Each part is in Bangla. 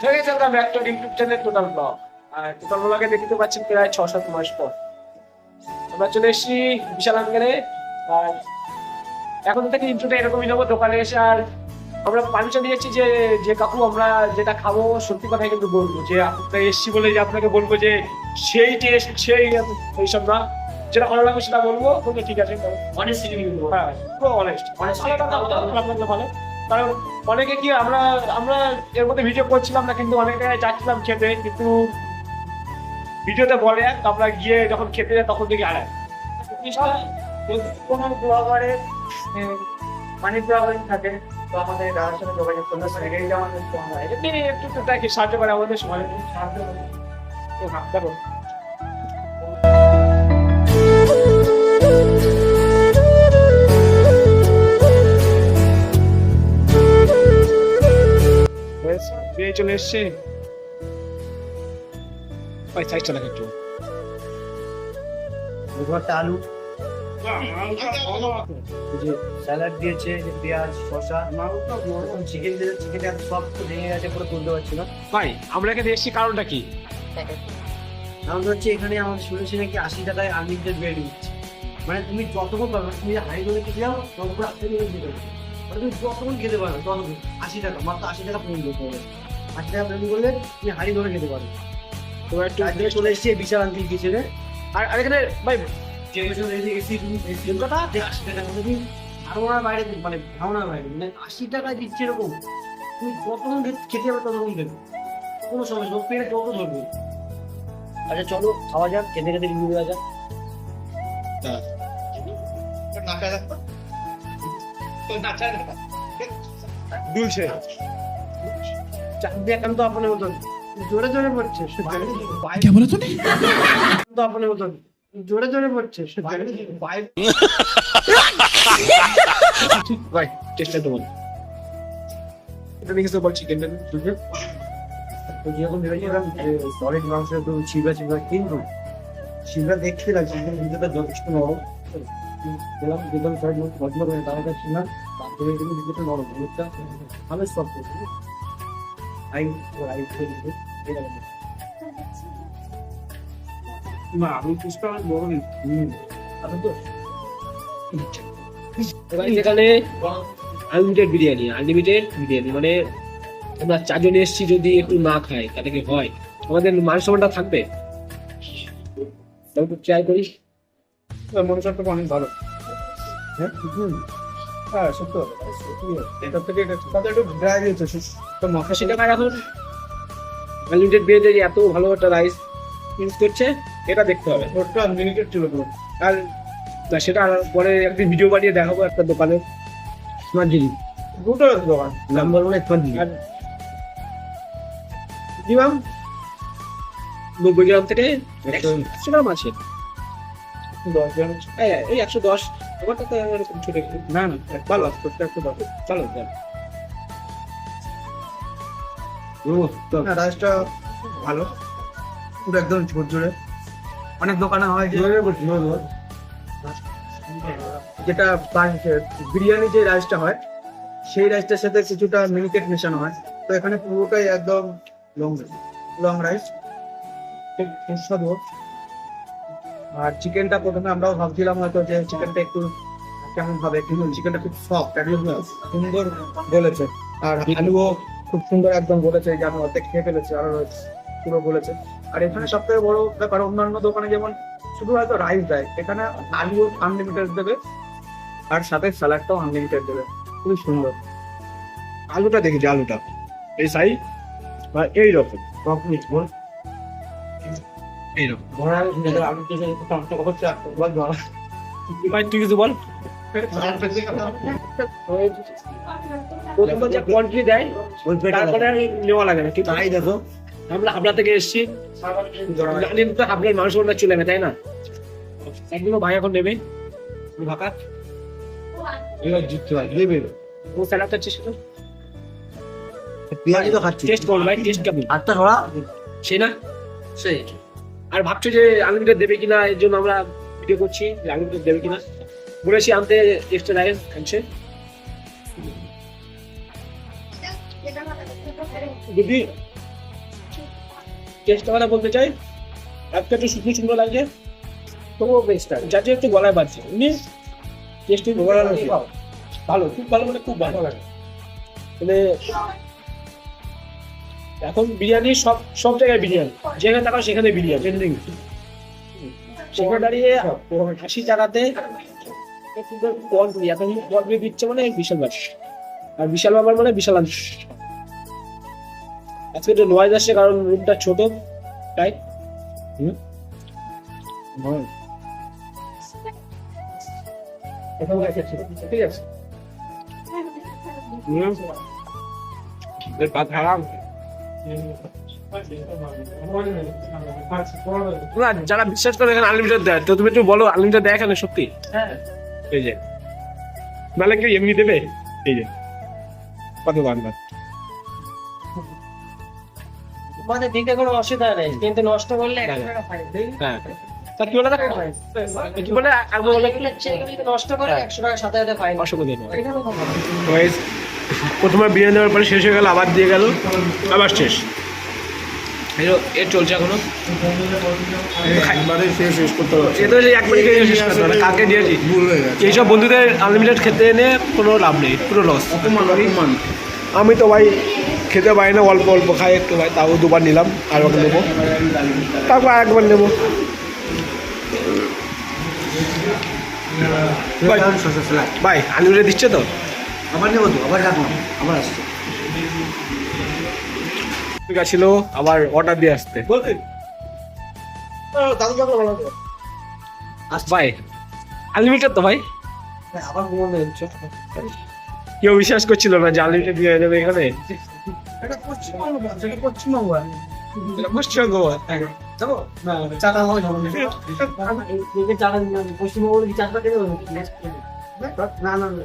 ঠিক আছে আমরা ইউটিউব চ্যানেল টোটাল ব্লগ আর টোটাল ব্লগে দেখতে পাচ্ছেন প্রায় ছ সাত মাস পর। আমরা চলে এসেছি বিশাল আঙ্গারে আর এখন থেকে ইন্ট্রোটা এরকমই নেব দোকানে এসে আর আমরা পারমিশন দিয়েছি যে যে কাকু আমরা যেটা খাব সত্যি কথাই কিন্তু বলব যে আপনাকে এসছি বলে যে আপনাকে বলব যে সেই টেস্ট সেই এইসব না। যেটা ভালো লাগবে সেটা বলব। কিন্তু ঠিক আছে হ্যাঁ অনেস্ট. ভালো। কারণ অনেকে কি আমরা আমরা এর মধ্যে ভিডিও করছিলাম না কিন্তু অনেকে যাচ্ছিলাম খেতে কিন্তু ভিডিওতে বলে এক আমরা গিয়ে যখন খেতে যাই তখন দেখি আর কোনো ব্লগারের মানি প্রবলেম থাকে তো আমাদের দাদার সাথে যোগাযোগ করলে সেটাই আমাদের একটু টুকটাক সাহায্য করে আমাদের সময় সাহায্য করব। দেখো। বেশ, বেরিয়ে চলে এসছে। ওই সাইজটা দেখো একটু। দুঘরটা আলু। স্যালাড দিয়েছে যে পেঁয়াজ শসা। চিকেন দিয়েছে চিকেনটা সব ভেঙে গেছে পুরো তুলতে পারছি না। ভাই আমরা এখানে এসেছি কারণটা কি? আমাদের হচ্ছে এখানে আমাদের শুনেছি নাকি আশি টাকায় আনলিমিটেড বেড দিচ্ছে মানে তুমি যতক্ষণ পারবে তুমি হাই করে যাও ততক্ষণ নিয়ে যেতে মানে তুমি যতক্ষণ খেতে পারবে? ততক্ষণ আশি টাকা মাত্র আশি টাকা পেমেন্ট করতে হবে। আশি টাকা পেমেন্ট করলে তুমি হাড়ি ধরে খেতে পারবে। তো একটু চলে এসেছি বিশাল আন্টির কিচেনে আর আর এখানে ভাই যে আশি টাকা তুমি ধারণার বাইরে মানে ধারণার বাইরে মানে আশি টাকা দিচ্ছে এরকম তুমি যতক্ষণ খেতে যাবে ততক্ষণ দেবে কোনো সমস্যা নেই, পেটে যত ধরবে। আচ্ছা চলো খাওয়া যাক খেতে খেতে রিভিউ দেওয়া যাক। দুলছে। তো আপনার মতন। জোরে জোরে পড়ছে কে তো আপনার মতন। জোরে জোরে পড়ছে তো বলছি যেরকম ভেবেছিলাম দেখতে লাগছে যথেষ্ট নরম। গেলাম সবাই পছন্দ করে তার কাছে না তারপরে কিন্তু নরম ভালো সব করছে। আই আই না আমি পুষ্পা বড় নেই হুম। আচ্ছা তো। এখানে আনলিমিটেড বিরিয়ানি আনলিমিটেড বিরিয়ানি মানে আমরা চারজন এসেছি যদি একটু না খাই তাহলে কি হয়? আমাদের মান সম্মানটা থাকবে? একটু ট্রাই করি মনুষ্যটা অনেক ভালো। হ্যাঁ হ্যাঁ সত্য এটা থেকে তাদের একটু ড্রাই দিয়েছে তো মাথা আশি টাকায় এখন আনলিমিটেড বিরিয়ানি এত ভালো একটা রাইস ইউজ করছে এটা দেখতে হবে। ওটা মিনিটের ছিল তো আর সেটা পরে একদিন ভিডিও বানিয়ে দেখাবো একটা দোকানে। স্মার্ট জিনিস দুটো দোকান। নাম্বার ওয়ান স্মার্ট আর মিনিমাম নব্বই গ্রাম থেকে একশো গ্রাম আছে। দশ জন এই এই একশো দশ এরকম ছোট না না ভালো রাইসটা ভালো। পুরো একদম ঝরঝরে অনেক দোকানে হয় যে যেটা বিরিয়ানি যে রাইসটা হয় সেই রাইসটার সাথে কিছুটা মিনিকেট মেশানো হয়। তো এখানে পুরোটাই একদম লং লং রাইস। সুস্বাদু। আর চিকেনটা প্রথমে আমরাও ভাবছিলাম হয়তো যে চিকেনটা একটু কেমন হবে? কিন্তু চিকেনটা খুব সফট একদম সুন্দর বলেছে। আর আলুও খুব সুন্দর একদম বলেছে যে আমি অর্ধেক খেয়ে ফেলেছি আরও রয়েছে পুরো বলেছে। আর এখানে সব থেকে বড় ব্যাপার অন্যান্য দোকানে যেমন শুধু হয়তো রাইস দেয় এখানে আলুও আনলিমিটেড দেবে আর সাথে স্যালাডটাও আনলিমিটেড দেবে। খুবই সুন্দর। আলুটা দেখেছি আলুটা এই সাই বা এইরকম। বল। এইরকম। বল ধরা। ভাই তুই কিছু বল? প্রথমবার যা কোয়ান্টিটি দেয় তারপরে নেওয়া লাগে না ঠিক তাই দেখো। আমরা থেকে এসেছি। জানি তো মানুষ চলে যাবে তাই না? একদিনও ভাই এখন নেবে। এবার জিততে হয় ও পেঁয়াজি তো খাচ্ছি। টেস্ট করো ভাই টেস্ট কেমন? আটটা ধরা। সেই না? সেই। আর ভাবছ যে আনলিমিটেড দেবে কিনা এর জন্য আমরা ভিডিও করছি যে আনলিমিটেড দেবে কিনা। বলেছি আনতে এক্সট্রা রাইস আনছে যদি টেস্ট কথা বলতে চাই। একটা একটু শুকনো শুকনো লাগছে। তবুও বেস্ট আছে যার একটু গলায় বাজছে এমনি টেস্ট ভালো খুব ভালো মানে খুব ভালো লাগে। মানে এখন বিরিয়ানি সব সব জায়গায় বিরিয়ানি। যেখানে তাকাও সেখানে বিরিয়ানি ট্রেন্ডিং সেখানে দাঁড়িয়ে হাসি চালাতে কল এখন কল দিচ্ছে মানে বিশাল ব্যাপার। আর বিশাল ব্যাপার মানে বিশাল। আজকে একটু নয়েজ আসছে কারণ রুমটা ছোট তাই? হুম? ঠিক আছে? হুম? এর হারাম। না যারা বিশ্বাস করে এখানে আনলিমিটেড দেয় তো তুমি একটু বলো আনলিমিটেড দেয় এখানে সত্যি? এই যে। নাহলে কেউ এমনি দেবে? এই যে। কত বান্ধব আমাদের দিতে কোনো অসুবিধা নেই কিন্তু নষ্ট করলে একশো হ্যাঁ। হ্যাঁ। তা কি বলে কি বলে? নষ্ট করে একশো টাকা সাথে সাথে ফাইন অসুবিধা নেই। এটা প্রথমে বিরিয়ানি দেওয়ার পরে শেষ হয়ে গেল আবার দিয়ে গেল আবার শেষ। এর চলছে এখনও। একবারে শেষ শেষ করতে হবে এ তো এই একবারই খেয়ে শেষ করতে হবে কাকে দিয়েছি? এইসব বন্ধুদের আনলিমিটেড খেতে এনে কোনো লাভ নেই পুরো লস আমি তো ভাই খেতে পারি না অল্প অল্প খাই একটু ভাই তাও দুবার নিলাম আর একবার নেব। তারপর একবার নেব। ভাই আনলিমিটেড দিচ্ছে তো? আবার নেব তো আবার রাখলাম আবার আসছে ঠিক ছিল আবার অর্ডার দিয়ে আসতে। ভাই আনলিমিটেড তো ভাই? আবার কেউ বিশ্বাস করছিল না যে আনলিমিটেড দিয়ে যাবে এখানে? এটা পশ্চিমবঙ্গ এটা পশ্চিমবঙ্গ। পশ্চিমবঙ্গ না না না।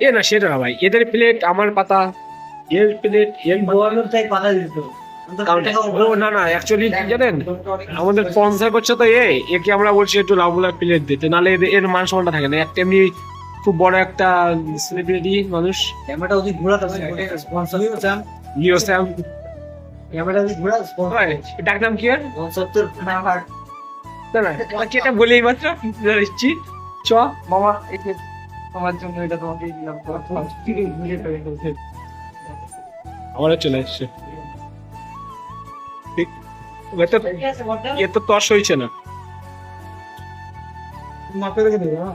এ না সেটা না ভাই। এদের প্লেট আমার পাতা এর প্লেট এর পাতা। দিত না না অ্যাকচুয়ালি কি জানেন আমাদের স্পন্সর করছে তো এ। একে আমরা বলছি একটু লাভগুলা প্লেট দিতে নাহলে এদের এর মান সম্মানটা থাকে না। একটা এমনি খুব বড় একটা সেলিব্রিটি মানুষ। ক্যামেরাটা ওদিক ঘোরাতে স্পন্সর চান লিও স্যাম ক্যামেরাটা ওদিক ঘোরা স্পন্সর ডাক নাম কি আর সত্তর না না কি এটা বলেই মাত্র চ মামা এই তোমার জন্য এটা তোমাকে দিলাম আমারও চলে এসছে। এ তো তস হয়েছে না। মাপে রেখে দেবো না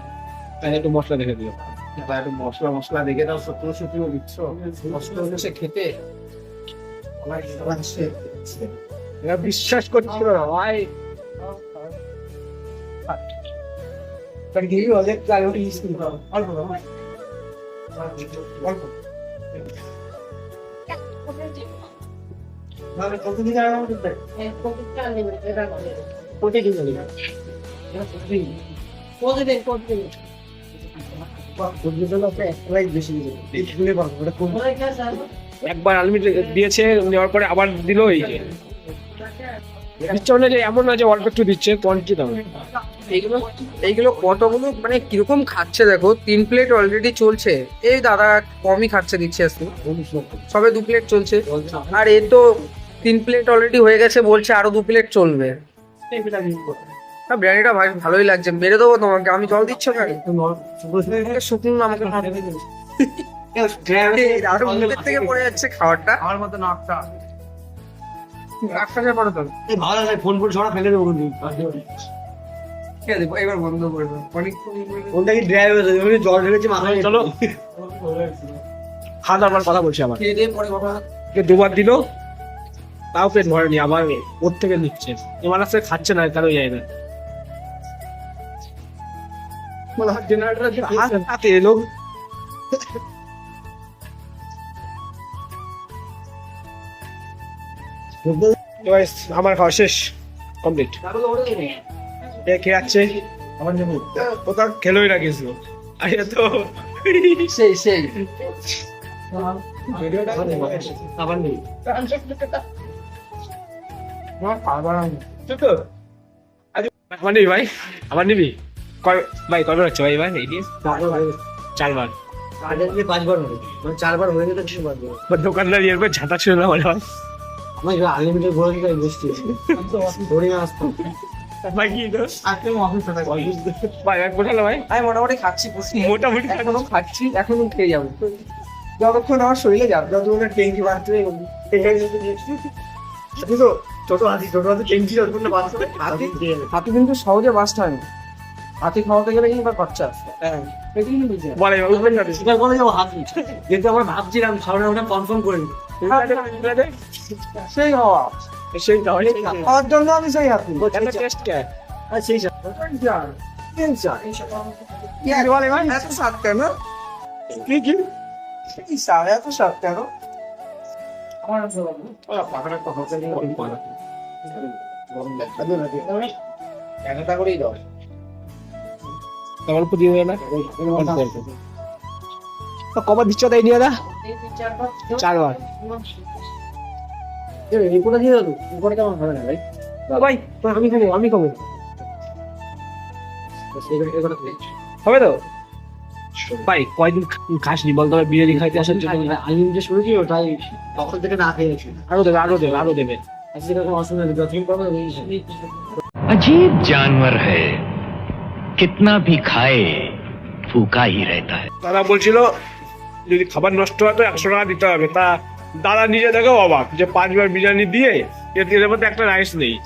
তাই একটু মশলা দেখে দিও। একটু মশলা মশলা দেখে দাও সত্তর সত্তর দিচ্ছ? মশলা হচ্ছে খেতে। বিশ্বাস করছিল না ভাই। প্রতিদিন প্রতিদিন প্রতিদিন বেশি দিবে দেখলে পারব ওটা কোন একবার আনলিমিটেড দিয়েছে নেওয়ার পরে আবার দিল এই যে। দিচ্ছে মানে যে এমন না যে অল্প একটু দিচ্ছে কোয়ান্টিটি দাম। এইগুলো এইগুলো কতগুলো মানে কীরকম খাচ্ছে দেখো? তিন প্লেট অলরেডি চলছে। এই দাদা কমই খাচ্ছে দিচ্ছে আজকে। সবে দু প্লেট চলছে। আর এ তো তিন প্লেট অলরেডি হয়ে গেছে বলছে আরও দু প্লেট চলবে। হ্যাঁ বিরিয়ানিটা ভাই ভালোই লাগছে। মেরে দেবো তোমাকে। আমি জল দিচ্ছ কেন শুকনো আমাকে আরও মুখের থেকে পড়ে যাচ্ছে খাবারটা। আমার মতো নাকটা। একটা পড়ে তো। ভালো ফোন ফোন ছড়া ফেলে দেবো। ঠিক আছে এবার বন্ধ করে দেবো অনেক ফোনটা কি ড্রাইভার জল ঢেলেছে মাথায় চলো। খাওয়া দাওয়ার কথা বলছি আমার। খেয়ে দিয়ে পরে কথা দুবার দিল তাও পেট ভরেনি আবার ওর থেকে নিচ্ছে। এবার আসলে খাচ্ছে না কেন যায় না। হাতে এলো। আমার খাওয়া শেষ কমপ্লিট। এ খেয়ে যাচ্ছে আমার নেব কোথাও খেলোই না কিছু আরে তো। সেই সেই। আবার নেই। আমার নিবি ভাই। আমার নিবি? কয় ভাই কবে হচ্ছে ভাই? এই দিয়ে। চারবার। পাঁচবার হবে। মানে চারবার হয়ে গেলে দোকানদার ঝাঁটা ছিল না বলে ভাই। আমার আনলিমিটেড দিতে বৃষ্টি ধরে আসতাম। ভাই কি দোষ একদম অফিসে ভাই ভাই কোথায় ভাই। আমি মোটামুটি খাচ্ছি মোটামুটি এখনও খাচ্ছি এখনও খেয়ে যাব। যতক্ষণ আমার শরীরে যাবে যতক্ষণ বাঁচবে হাতি তো? ছোট হাতি ছোট হাতি টেঙ্কি যতক্ষণ না বাঁচবে হাতি হাতি কিন্তু সহজে বাঁচতে হয় না। হাতি খাওয়াতে গেলে কিন্তু খরচা আছে। হ্যাঁ। হাত। কিন্তু আমরা ভাবছিলাম সামনে ওটা কনফার্ম করে নিই। সেই হওয়া। সেই তাহলে খাওয়ার জন্য আমি সেই হাতি। টেস্ট কে সেই বলে ভাই? এত স্বাদ কেন? কি কি? এই স্বাদ এত স্বাদ কেন? একটা করেই দাও। আমার পুদিয়ে না? তো কবার দিচ্ছ তাই নিয়ে দা চারবার এই কোটা দিয়ে দাও এই কোটা কেমন হবে না ভাই ভাই আমি খাবো আমি খাবো হবে তো ভাই কয়দিন খাসনি বল তবে বিরিয়ানি খাইতে আসার জন্য আমি যে শুনেছি ওটাই তখন থেকে না খেয়েছি আরো দেবে আরো দেবে আরো দেবে আজকে এরকম অসুবিধা নেই যতদিন পাবো अजीब जानवर है कितना भी खाए फूका ही रहता है দাদা বলছিল যদি খাবার নষ্ট হয় তো একশো টাকা দিতে হবে তা দাদা নিজে দেখেও অবাক যে পাঁচবার বিরিয়ানি দিয়ে এর তেলের মধ্যে একটা রাইস নেই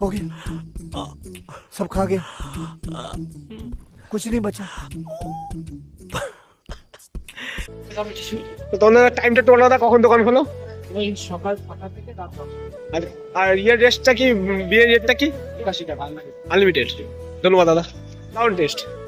हो गया सब खा गया कुछ नहीं बचा তো তোমাদের টাইমটা টোনা দা কখন দোকান হলো ওই সকাল ছটা থেকে রাত দশটা আর আর ইয়ের রেস্টটা কি বিয়ের রেটটা কি একাশি টাকা আনলিমিটেড ধন্যবাদ দাদা দারুণ টেস্ট